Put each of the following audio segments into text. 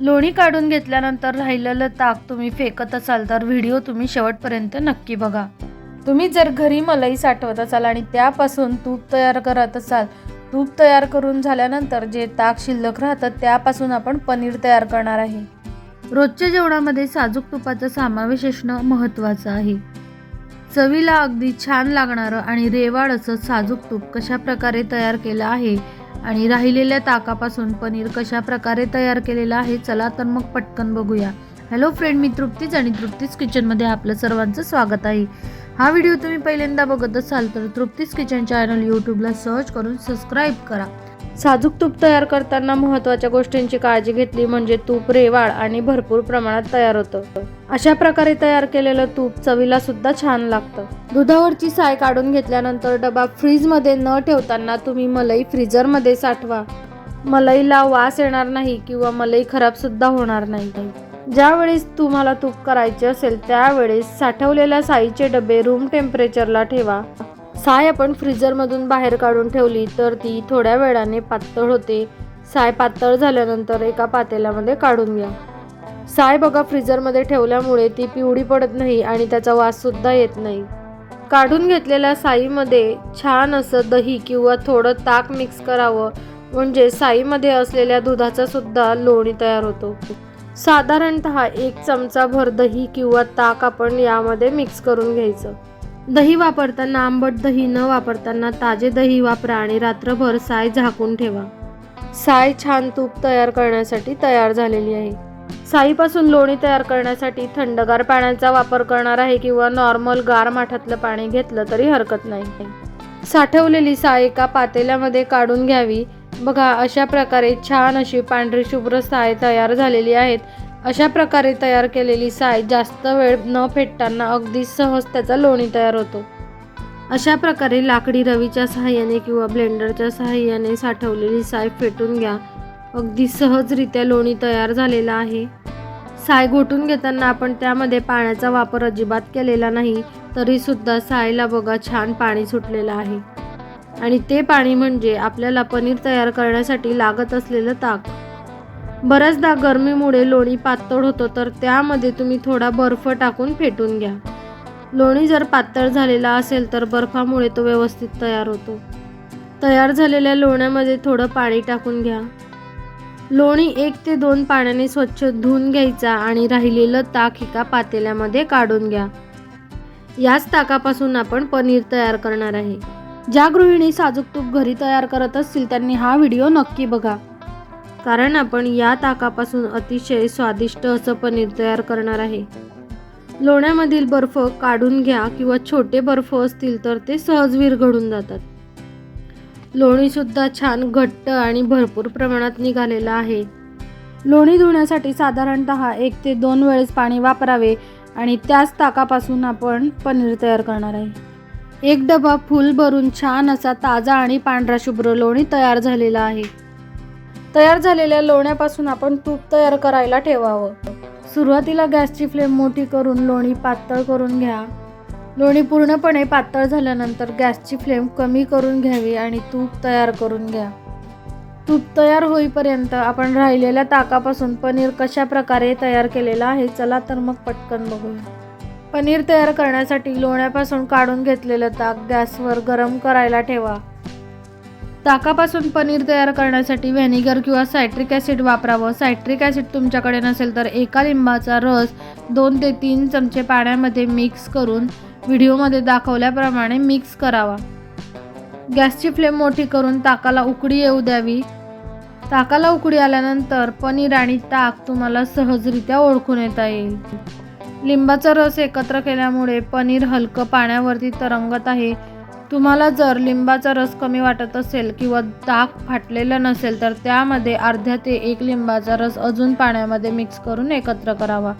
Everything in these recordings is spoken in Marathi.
लोणी काढून घेतल्यानंतर राहिलेलं ताक तुम्ही फेकत असाल तर व्हिडिओ तुम्ही शेवटपर्यंत नक्की बघा. तुम्ही जर घरी मलई साठवत असाल आणि त्यापासून तूप तयार करत असाल तूप तयार करून झाल्यानंतर जे ताक शिल्लक राहतं त्यापासून आपण पनीर तयार करणार आहे. रोजच्या जेवणामध्ये साजूक तुपाचा समावेश असणं महत्त्वाचं आहे. चवीला अगदी छान लागणारं आणि रेवाड असं साजूक तूप कशा प्रकारे तयार केलं आहे आणि राहिलेल्या ताकापासून पनीर कशा प्रकारे तयार केलेलं आहे चला तर मग पटकन बघूया. हॅलो फ्रेंड मी तृप्तीच आणि तृप्तीच किचनमध्ये आपलं सर्वांचं स्वागत आहे. हा व्हिडिओ तुम्ही पहिल्यांदा बघत असाल तर तृप्तीच किचन चॅनल यूट्यूबला सर्च करून सबस्क्राईब करा. साजूक तूप तयार करताना महत्त्वाच्या गोष्टींची काळजी घेतली म्हणजे तूप रेवाळ आणि भरपूर प्रमाणात तयार होतं. अशा प्रकारे तयार केलेलं तूप चवीला सुद्धा छान लागतं. दुधावरची साय काढून घेतल्यानंतर डबा फ्रीजमध्ये न ठेवताना तुम्ही मलई फ्रीजरमध्ये साठवा. मलईला वास येणार नाही किंवा मलई खराब सुद्धा होणार नाही. ज्यावेळेस तुम्हाला तूप करायचे असेल त्यावेळेस साठवलेल्या साईचे डबे रूम टेम्परेचरला ठेवा. साय आपण फ्रीजरमधून बाहेर काढून ठेवली तर ती थोड्या वेळाने पातळ होते. साय पातळ झाल्यानंतर एका पातेल्यामध्ये काढून घ्या. साय बघा फ्रीजरमध्ये ठेवल्यामुळे ती पिवळी पडत नाही आणि त्याचा वाससुद्धा येत नाही. काढून घेतलेल्या साईमध्ये छान असं दही किंवा थोडं ताक मिक्स करावं. म्हणजे साईमध्ये असलेल्या दुधाचा सुद्धा लोणी तयार होतो. साधारणत एक चमचा भर दही किंवा ताक आपण यामध्ये मिक्स करून घ्यायचं. दही वापरताना आंबट दही न वापरताना ताजे दही वापरा आणि रात्रभर साय झाकून ठेवा. साय छान तूप तयार करण्यासाठी तयार झालेली आहे. साईपासून लोणी तयार करण्यासाठी थंडगार पाण्याचा वापर करणार आहे किंवा नॉर्मल गार माठातलं पाणी घेतलं तरी हरकत नाही. साठवलेली साय एका पातेल्यामध्ये काढून घ्यावी. बघा अशा प्रकारे छान अशी पांढरी शुभ्र साय तयार झालेली आहेत. अशा प्रकारे तयार केलेली साय जास्त वेळ न फेटताना अगदी सहज त्याचा लोणी तयार होतो. अशा प्रकारे लाकडी रवीच्या सहाय्याने किंवा ब्लेंडरच्या सहाय्याने साठवलेली साय फेटून घ्या. अगदी सहजरित्या लोणी तयार झालेला आहे. साय घोटून घेताना आपण त्यामध्ये पाण्याचा वापर अजिबात केलेला नाही तरीसुद्धा सायला बघा छान पाणी सुटलेलं आहे. आणि ते पाणी म्हणजे आपल्याला पनीर तयार करण्यासाठी लागत असलेलं ताक. बऱ्याचदा गरमीमुळे लोणी पातळ होतं तर त्यामध्ये तुम्ही थोडा बर्फ टाकून फेटून घ्या. लोणी जर पातळ झालेला असेल तर बर्फामुळे तो व्यवस्थित तयार होतो. तयार झालेल्या लोण्यामध्ये थोडं पाणी टाकून घ्या. लोणी एक ते दोन पाण्याने स्वच्छ धुवून घ्यायचा आणि राहिलेलं ताक एका पातेल्यामध्ये काढून घ्या. याच ताकापासून आपण पनीर तयार करणार आहे. ज्या गृहिणी साजूक तूप घरी तयार करत असतील त्यांनी हा व्हिडिओ नक्की बघा. कारण आपण या ताकापासून अतिशय स्वादिष्ट असं पनीर तयार करणार आहे. लोण्यामधील बर्फ काढून घ्या किंवा छोटे बर्फ असतील तर ते सहज विरघडून जातात. लोणीसुद्धा छान घट्ट आणि भरपूर प्रमाणात निघालेलं आहे. लोणी धुण्यासाठी साधारणत एक ते दोन वेळेस पाणी वापरावे आणि त्याच ताकापासून आपण पनीर तयार करणार आहे. एक डबा फुल भरून छान असा ताजा आणि पांढरा शुभ्र लोणी तयार झालेला आहे. तयार झालेल्या लोण्यापासून आपण तूप तयार करायला ठेवावं. सुरुवातीला गॅसची फ्लेम मोठी करून लोणी पातळ करून घ्या. लोणी पूर्णपणे पातळ झाल्यानंतर गॅसची फ्लेम कमी करून घ्यावी आणि तूप तयार करून घ्या. तूप तयार होईपर्यंत आपण राहिलेल्या ताकापासून पनीर कशा प्रकारे तयार केलेलं आहे चला तर मग पटकन बघूया. पनीर तयार करण्यासाठी लोण्यापासून काढून घेतलेलं ताक गॅसवर गरम करायला ठेवा. ताकापासून पनीर तयार करण्यासाठी व्हॅनिगर किंवा सायट्रिक ॲसिड वापरावं. सायट्रिक ॲसिड तुमच्याकडे नसेल तर एका लिंबाचा रस दोन ते तीन चमचे पाण्यामध्ये मिक्स करून व्हिडिओमध्ये दाखवल्याप्रमाणे मिक्स करावा. गॅसची फ्लेम मोठी करून ताकाला उकडी येऊ द्यावी. ताकाला उकडी आल्यानंतर पनीर आणि ताक तुम्हाला सहजरित्या ओळखून येता येईल. लिंबाचा रस एकत्र केल्यामुळे पनीर हलकं पाण्यावरती तरंगत आहे. तुम्हाला जर लिंबाचा रस कमी वाटत असेल किंवा ताक फाटलेलं नसेल तर त्यामध्ये अर्ध्या ते एक लिंबाचा रस अजून पाण्यामध्ये मिक्स करून एकत्र करावा.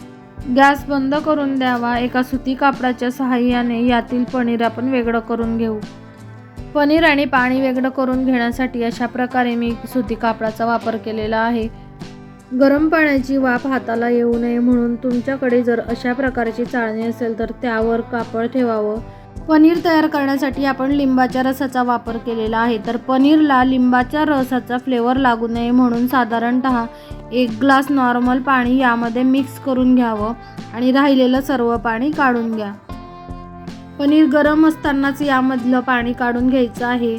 गॅस बंद करून द्यावा. एका सुती कापडाच्या सहाय्याने यातील पनीर आपण वेगळं करून घेऊ. पनीर आणि पाणी वेगळं करून घेण्यासाठी अशा प्रकारे मी सुती कापडाचा वापर केलेला आहे. गरम पाण्याची वाफ हाताला येऊ नये म्हणून तुमच्याकडे जर अशा प्रकारची चाळणी असेल तर त्यावर कापड ठेवावं. पनीर तयार करण्यासाठी आपण लिंबाच्या रसाचा वापर केलेला आहे. तर पनीरला लिंबाच्या रसाचा फ्लेवर लागू नये म्हणून साधारणत एक ग्लास नॉर्मल पाणी यामध्ये मिक्स करून घ्यावं आणि राहिलेलं सर्व पाणी काढून घ्या. पनीर गरम असतानाच यामधलं पाणी काढून घ्यायचं आहे.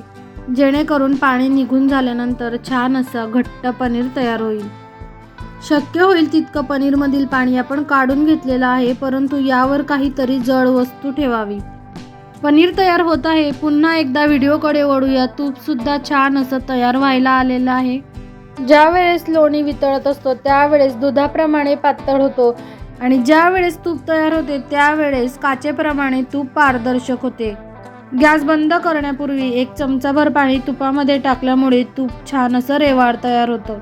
जेणेकरून पाणी निघून झाल्यानंतर छान असं घट्ट पनीर तयार होईल. शक्य होईल तितकं पनीरमधील पाणी आपण काढून घेतलेलं आहे परंतु यावर काहीतरी जड वस्तू ठेवावी. पनीर तयार होत आहे. पुन्हा एकदा व्हिडिओकडे वळूया. तूपसुद्धा छान असं तयार व्हायला आलेलं आहे. ज्या वेळेस लोणी वितळत असतो त्यावेळेस दुधाप्रमाणे पातळ होतो. आणि ज्या वेळेस तूप तयार होते त्यावेळेस काचेप्रमाणे तूप पारदर्शक होते. गॅस बंद करण्यापूर्वी एक चमचाभर पाणी तुपामध्ये टाकल्यामुळे तूप छान असं रेवाळ तयार होतं.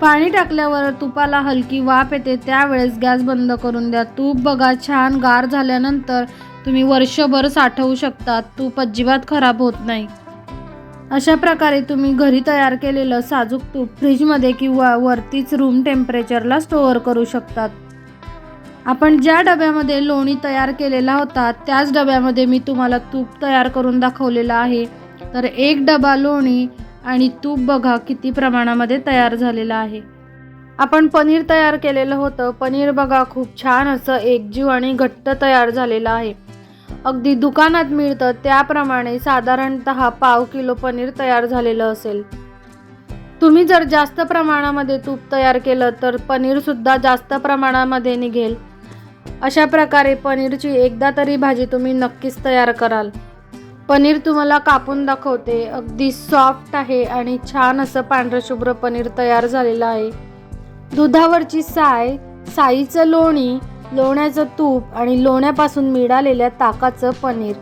पाणी टाकल्यावर तुपाला हलकी वाफ येते. त्यावेळेस गॅस बंद करून द्या. तूप बघा छान गार झाल्यानंतर तुम्ही वर्षभर साठवू शकता तूप अजिबात खराब होत नाही. अशा प्रकारे तुम्ही घरी तयार केलेलं साजूक तूप फ्रीजमध्ये किंवा वरतीच रूम टेम्परेचरला स्टोअर करू शकतात. आपण ज्या डब्यामध्ये लोणी तयार केलेला होता त्याच डब्यामध्ये मी तुम्हाला तूप तयार करून दाखवलेला आहे. तर एक डबा लोणी आणि तूप बघा किती प्रमाणामध्ये तयार झालेलं आहे. आपण पनीर तयार केलेलं होतं. पनीर बघा खूप छान असं एकजीव आणि घट्ट तयार झालेलं आहे. अगदी दुकानात मिळतं त्याप्रमाणे साधारणत पाव किलो पनीर तयार झालेलं असेल. तुम्ही जर जास्त प्रमाणामध्ये तूप तयार केलं तर पनीरसुद्धा जास्त प्रमाणामध्ये निघेल. अशा प्रकारे पनीरची एकदा तरी भाजी तुम्ही नक्कीच तयार कराल. पनीर तुम्हाला कापून दाखवते अगदी सॉफ्ट आहे आणि छान असं पांढरं शुभ्र पनीर तयार झालेलं आहे. दुधावरची साय साईचं लोणी लोण्याचं तूप आणि लोण्यापासून मिळालेल्या ताकाचं पनीर.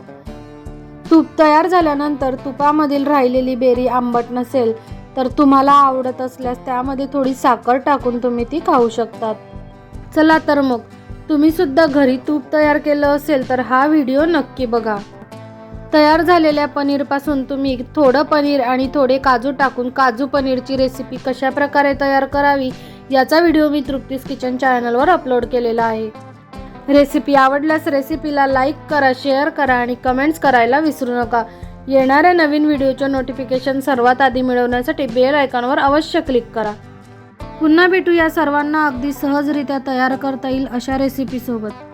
तूप तयार झाल्यानंतर तुपामधील राहिलेली बेरी आंबट नसेल तर तुम्हाला आवडत असल्यास त्यामध्ये थोडी साखर टाकून तुम्ही ती खाऊ शकतात. चला तर मग तुम्ही सुद्धा घरी तूप तयार केलं असेल तर हा व्हिडिओ नक्की बघा. तयार झालेल्या पनीरपासून तुम्ही थोडं पनीर आणि थोडे काजू टाकून काजू पनीरची रेसिपी कशा प्रकारे तयार करावी याचा व्हिडिओ मी तृप्तीस किचन चॅनलवर अपलोड केलेला आहे. रेसिपी आवडल्यास रेसिपीला लाईक करा शेअर करा आणि कमेंट्स करायला विसरू नका. येणाऱ्या नवीन व्हिडिओचे नोटिफिकेशन सर्वात आधी मिळवण्यासाठी बेल आयकॉनवर अवश्य क्लिक करा. पुन्हा भेटू या सर्वांना अगदी सहजरित्या तयार करता येईल अशा रेसिपीसोबत.